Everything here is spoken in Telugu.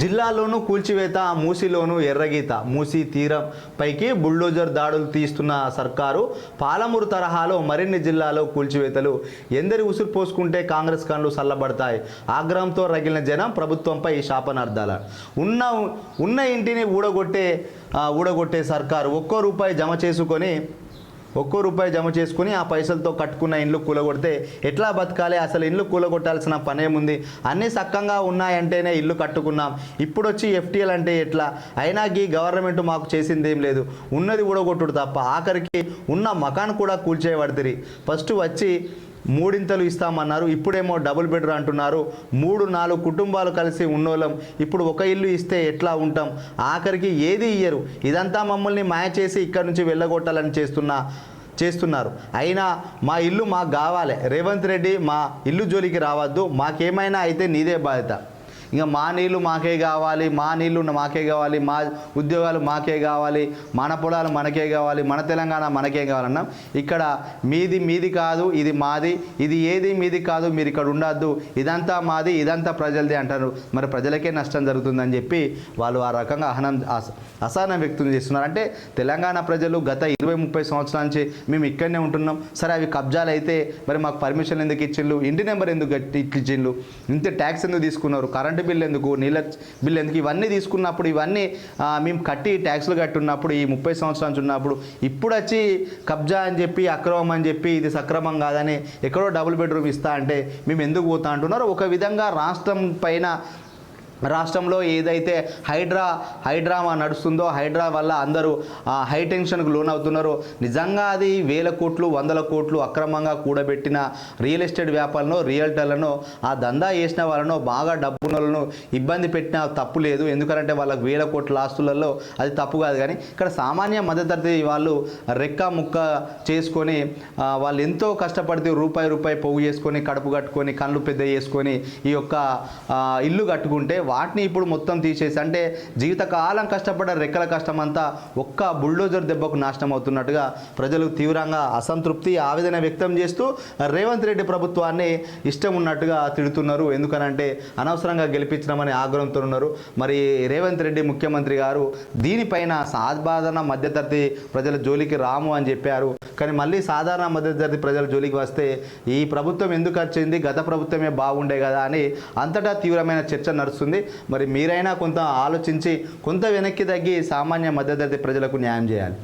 జిల్లాలోనూ కూల్చివేత మూసిలోనూ ఎర్రగీత మూసి తీరం పైకి బుల్డోజర్ దాడులు తీస్తున్న సర్కారు పాలమూరు తరహాలో మరిన్ని జిల్లాలో కూల్చివేతలు. ఎందరి ఉసురు పోసుకుంటే కాంగ్రెస్ కళ్ళు సల్లబడతాయి. ఆగ్రహంతో రగిలిన జనం ప్రభుత్వంపై శాపనార్థాల. ఉన్న ఉన్న ఇంటిని ఊడగొట్టే ఊడగొట్టే సర్కారు ఒక్కో రూపాయి జమ చేసుకొని ఒక్కో రూపాయి జమ చేసుకుని ఆ పైసలతో కట్టుకున్న ఇండ్లు కూలగొడితే ఎట్లా బతకాలి? అసలు ఇల్లు కూలగొట్టాల్సిన పనేముంది? అన్నీ సక్కంగా ఉన్నాయంటేనే ఇల్లు కట్టుకున్నాం. ఇప్పుడు వచ్చి ఎఫ్టీఎల్ అంటే ఎట్లా? అయినా ఈ గవర్నమెంట్ మాకు చేసింది ఏం లేదు. ఉన్నది ఊడగొట్టుడు తప్ప ఆఖరికి ఉన్న మకాన్ కూడా కూల్చేయబడుతుంది ఫస్ట్ వచ్చి మూడింతలు ఇస్తామన్నారు. ఇప్పుడేమో డబుల్ బెడ్రూమ్ అంటున్నారు. మూడు నాలుగు కుటుంబాలు కలిసి ఉన్నోళ్ళం. ఇప్పుడు ఒక ఇల్లు ఇస్తే ఎట్లా ఉంటాం? ఆఖరికి ఏది ఇయ్యరు? ఇదంతా మమ్మల్ని మాయ చేసి ఇక్కడ నుంచి వెళ్ళగొట్టాలని చేస్తున్న చేస్తున్నారు. అయినా మా ఇల్లు మాకు కావాలి. రేవంత్ రెడ్డి మా ఇల్లు జోలికి రావద్దు. మాకేమైనా అయితే నీదే బాధ్యత. ఇంకా మా నీళ్ళు మాకే కావాలి మా నీళ్ళు మాకే కావాలి మా ఉద్యోగాలు మాకే కావాలి మన పొలాలు మనకే కావాలి మన తెలంగాణ మనకే కావాలన్నాం. ఇక్కడ మీది మీది కాదు ఇది మాది ఇది ఏది మీది కాదు మీరు ఇక్కడ ఉండద్దు ఇదంతా మాది ఇదంతా ప్రజలది అంటారు. మరి ప్రజలకే నష్టం జరుగుతుందని చెప్పి వాళ్ళు ఆ రకంగా అహనం అస- అసహనం వ్యక్తం చేస్తున్నారు. అంటే తెలంగాణ ప్రజలు గత ఇరవై ముప్పై సంవత్సరాల నుంచి మేము ఇక్కడనే ఉంటున్నాం. సరే అవి కబ్జాలు అయితే మరి మాకు పర్మిషన్ ఎందుకు ఇచ్చిండ్రు ఇంటి నెంబర్ ఎందుకు ఇచ్చిండ్రు ఇంత ట్యాక్స్ ఎందుకు తీసుకున్నారు? కరెంటు బిల్ ఎందుకు నీళ్ళ బిల్ ఎందుకు? ఇవన్నీ తీసుకున్నప్పుడు ఇవన్నీ మేము కట్టి ట్యాక్స్లు కట్టున్నప్పుడు ఈ ముప్పై సంవత్సరాల నుంచి ఉన్నప్పుడు ఇప్పుడు వచ్చి కబ్జా అని చెప్పి అక్రమం అని చెప్పి ఇది సక్రమం కాదని ఎక్కడో డబుల్ బెడ్రూమ్ ఇస్తా అంటే మేము ఎందుకు పోతా అంటున్నారు? ఒక విధంగా రాష్ట్రం పైన రాష్ట్రంలో ఏదైతే హైడ్రా హైడ్రామా నడుస్తుందో హైడ్రా వల్ల అందరూ హై టెన్షన్కు లోనవుతున్నారో. నిజంగా అది వేల కోట్లు వందల కోట్లు అక్రమంగా కూడబెట్టిన రియల్ ఎస్టేట్ వ్యాపారులను రియల్టర్లను ఆ దందా చేసిన వాళ్ళను బాగా డబ్బులను ఇబ్బంది పెట్టిన తప్పు లేదు. ఎందుకంటే వాళ్ళకి వేల కోట్ల ఆస్తులలో అది తప్పు కాదు. కానీ ఇక్కడ సామాన్య మధ్యతరగతి వాళ్ళు రెక్క ముక్క చేసుకొని వాళ్ళు ఎంతో కష్టపడితే రూపాయి రూపాయి పోగు చేసుకొని కడుపు కట్టుకొని కళ్ళు పెద్ద చేసుకొని ఈ యొక్క ఇల్లు కట్టుకుంటే వాటిని ఇప్పుడు మొత్తం తీసేసి అంటే జీవితకాలం కష్టపడ్డ రెక్కల కష్టం అంతా ఒక్క బుల్డోజర్ దెబ్బకు నాశనం అవుతున్నట్టుగా ప్రజలు తీవ్రంగా అసంతృప్తి ఆవేదన వ్యక్తం చేస్తూ రేవంత్ రెడ్డి ప్రభుత్వాన్ని ఇష్టం ఉన్నట్టుగా తిడుతున్నారు. ఎందుకనంటే అనవసరంగా గెలిపించడమని ఆగ్రహంతో ఉన్నారు. మరి రేవంత్ రెడ్డి ముఖ్యమంత్రి గారు దీనిపైన సాధారణ మధ్యతరగతి ప్రజల జోలికి రాము అని చెప్పారు. కానీ మళ్ళీ సాధారణ మధ్యతరగతి ప్రజల జోలికి వస్తే ఈ ప్రభుత్వం ఎందుకు వచ్చింది? గత ప్రభుత్వమే బాగుండే కదా అని అంతటా తీవ్రమైన చర్చ నడుస్తుంది. మరి మీరైనా కొంత ఆలోచించి కొంత వెనక్కి తగ్గి సామాన్య మధ్యతరగతి ప్రజలకు న్యాయం చేయాలి.